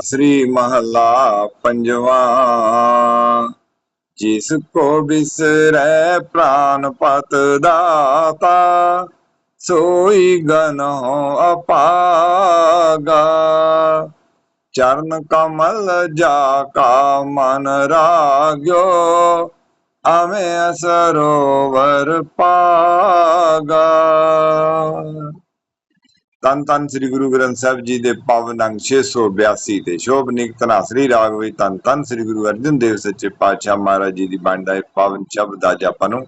ਸ੍ਰੀ ਮਹਲਾ ਪੰਜਵਾ। ਜਿਸ ਕੋ ਬਿਸਰੈ ਪ੍ਰਾਨ ਪਤ ਦਾਤਾ, ਸੋਈ ਗਨਹੁ ਅਪਾਗਾ। ਚਰਨ ਕਮਲ ਜਾ ਕਾ ਮਨ ਰਾਗਿਓ ਅਮੇ ਸਰੋਵਰ ਪਾਗਾ। ਤਨ ਤਨ ਸ੍ਰੀ ਗੁਰੂ ਗ੍ਰੰਥ ਸਾਹਿਬ ਜੀ ਦੇ ਪਾਵਨ ਅੰਗ 682 ਤੇ ਸ਼ੋਭਨਿਕ ਤਨਾਸਰੀ ਰਾਗ ਵਿੱਚ ਤਨ ਤਨ ਸ੍ਰੀ ਗੁਰੂ ਅਰਜਨ ਦੇਵ ਸੱਚੇ ਪਾਤਸ਼ਾਹ ਮਹਾਰਾਜ ਜੀ ਦੀ ਬਾਣੀ ਦਾ ਇਹ ਪਾਵਨ ਸ਼ਬਦ ਅੱਜ ਆਪਾਂ ਨੂੰ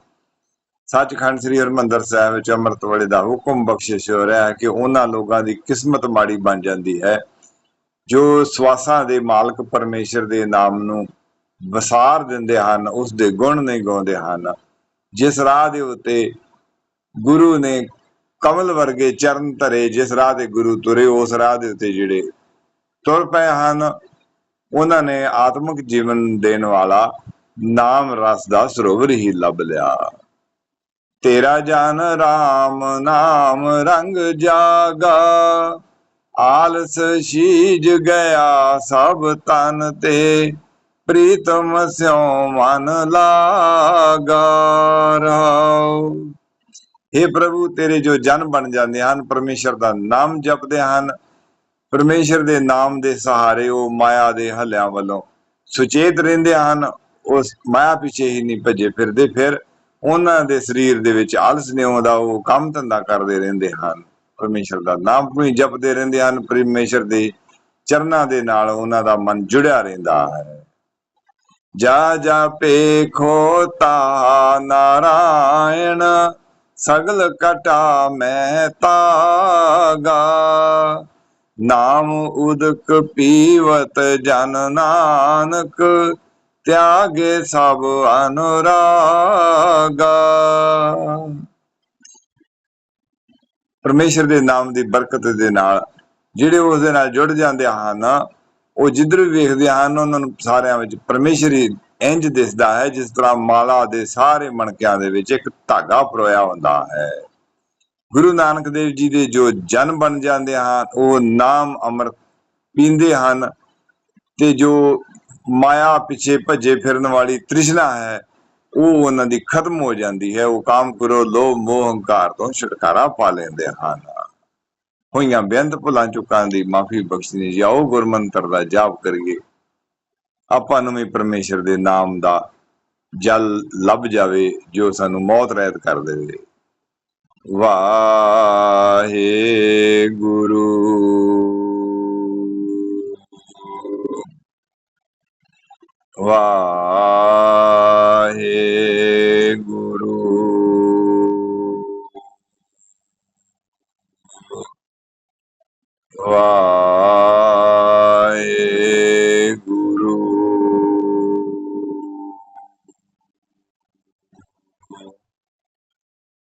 ਸੱਚਖੰਡ ਸ੍ਰੀ ਹਰਿਮੰਦਰ ਸਾਹਿਬ ਵਿੱਚ ਅੰਮ੍ਰਿਤ ਵੇਲੇ ਦਾ ਹੁਕਮ ਬਖਸ਼ਿਸ਼ ਹੋ ਰਿਹਾ ਹੈ ਕਿ ਉਹਨਾਂ ਲੋਕਾਂ ਦੀ ਕਿਸਮਤ ਮਾੜੀ ਬਣ ਜਾਂਦੀ ਹੈ, ਜੋ ਸਵਾਸਾਂ ਦੇ ਮਾਲਕ ਪਰਮੇਸ਼ਰ ਦੇ ਨਾਮ ਨੂੰ ਵਸਾਰ ਦਿੰਦੇ ਹਨ ਉਸ ਦੇ ਗੁਣ ਨਹੀਂ ਗਾਉਂਦੇ ਹਨ। ਜਿਸ ਰਾਹ ਦੇ ਉੱਤੇ ਗੁਰੂ ਨੇ ਕਮਲ ਵਰਗੇ ਚਰਨ ਧਰੇ, ਜਿਸ ਰਾਹ ਦੇ ਗੁਰੂ ਤੁਰੇ, ਉਸ ਰਾਹ ਦੇ ਉੱਤੇ ਜਿਹੜੇ ਤੁਰ ਪਏ ਹਨ, ਉਹਨਾਂ ਨੇ ਆਤਮਿਕ ਜੀਵਨ ਦੇਣ ਵਾਲਾ ਨਾਮ ਰਸ ਦਾ ਸਰੋਵਰ ਹੀ ਲੱਭ ਲਿਆ। ਤੇਰਾ ਜਨ RAM ਨਾਮ ਰੰਗ ਜਾਗਾ, ਆਲਸ ਸ਼ੀਜ ਗਿਆ ਸਭ ਤਨ ਤੇ, ਪ੍ਰੀਤਮ ਸਿਉ ਮਨ ਲਾਗਾ। ਰਹਾਉ हे ਪ੍ਰਭੂ, ਤੇਰੇ ਜੋ ਜਨ ਬਣ ਜਾਂਦੇ ਹਨ, ਪਰਮੇਸ਼ਰ ਦਾ ਨਾਮ ਜਪਦੇ ਹਨ। ਪਰਮੇਸ਼ਰ ਦੇ ਨਾਮ ਦੇ ਸਹਾਰੇ ਉਹ ਮਾਇਆ ਦੇ ਹੱਲਿਆਂ ਵੱਲੋਂ ਸੁਚੇਤ ਰਹਿੰਦੇ ਹਨ। ਉਸ ਮਾਇਆ ਪਿੱਛੇ ਹੀ ਨਹੀਂ ਭੱਜੇ ਫਿਰਦੇ, ਫਿਰ ਉਹਨਾਂ ਦੇ ਸਰੀਰ ਦੇ ਵਿੱਚ ਆਲਸ ਨਹੀਂ ਆਉਂਦਾ ਉਹ ਕੰਮ ਧੰਦਾ ਕਰਦੇ ਰਹਿੰਦੇ ਹਨ। ਪਰਮੇਸ਼ਰ ਦਾ ਨਾਮ ਕੋਈ ਜਪਦੇ ਰਹਿੰਦੇ ਹਨ। ਪਰਮੇਸ਼ਰ ਦੇ ਚਰਨਾਂ ਦੇ ਨਾਲ ਉਹਨਾਂ ਦਾ ਮਨ ਜੁੜਿਆ ਰਹਿੰਦਾ ਹੈ। ਜਾ ਜਾ ਪੇਖੋ ਤਾ ਨਾਰਾਇਣ ਸਗਲ ਕਟਾ ਮੈਂ ਤਾਗਾ। ਨਾਮ ਉਦਕ ਪੀਵਤ ਜਨ ਨਾਨਕ, ਤਿਆਗੇ ਸਭ ਅਨੁਰਾਗਾ। ਪਰਮੇਸ਼ਰ ਦੇ ਨਾਮ ਦੀ ਬਰਕਤ ਦੇ ਨਾਲ, ਜਿਹੜੇ ਉਸ ਦੇ ਨਾਲ ਜੁੜ ਜਾਂਦੇ ਹਨ, ਉਹ ਜਿੱਧਰ ਵੀ ਵੇਖਦੇ ਹਨ, ਉਹਨਾਂ ਨੂੰ ਸਾਰਿਆਂ ਵਿੱਚ ਪਰਮੇਸ਼ਰ ਹੀ ਇੰਜ ਦਿਸਦਾ ਹੈ, ਜਿਸ ਤਰ੍ਹਾਂ ਮਾਲਾ ਦੇ ਸਾਰੇ ਮਣਕਿਆਂ ਦੇ ਵਿੱਚ ਇੱਕ ਧਾਗਾ ਪਰੋਇਆ ਹੁੰਦਾ ਹੈ। ਗੁਰੂ ਨਾਨਕ ਦੇਵ ਜੀ ਦੇ ਜੋ ਜਨ ਬਣ ਜਾਂਦੇ ਹਨ, ਉਹ ਨਾਮ ਅੰਮ੍ਰਿਤ ਪੀਂਦੇ ਹਨ ਤੇ ਜੋ ਮਾਇਆ ਪਿੱਛੇ ਭੱਜੇ ਫਿਰਨ ਵਾਲੀ ਤ੍ਰਿਸ਼ਨਾ ਹੈ, ਉਹ ਉਹਨਾਂ ਦੀ ਖਤਮ ਹੋ ਜਾਂਦੀ ਹੈ। ਉਹ ਕਾਮ ਕਰੋ, ਲੋਭ, ਮੋਹ, ਹੰਕਾਰ ਤੋਂ ਛੁਟਕਾਰਾ ਪਾ ਲੈਂਦੇ ਹਨ। ਹੋਈਆਂ ਬੇਅੰਤ ਭੁੱਲਾਂ ਚੁੱਕਾਂ ਦੀ ਮਾਫੀ ਬਖਸ਼ਣੀ, ਜਾਓ ਗੁਰਮੰਤਰ ਦਾ ਜਾਪ ਕਰੀਏ। ਆਪਾਂ ਨੂੰ ਵੀ ਪਰਮੇਸ਼ਰ ਦੇ ਨਾਮ ਦਾ ਜਲ ਲੱਭ ਜਾਵੇ, ਜੋ ਸਾਨੂੰ ਮੌਤ ਰਹਿਤ ਕਰ ਦੇਵੇ। ਵਾਹਿਗੁਰੂ। ਵਾਹਿਗੁਰੂ। ਵਾਹਿਗੁਰੂ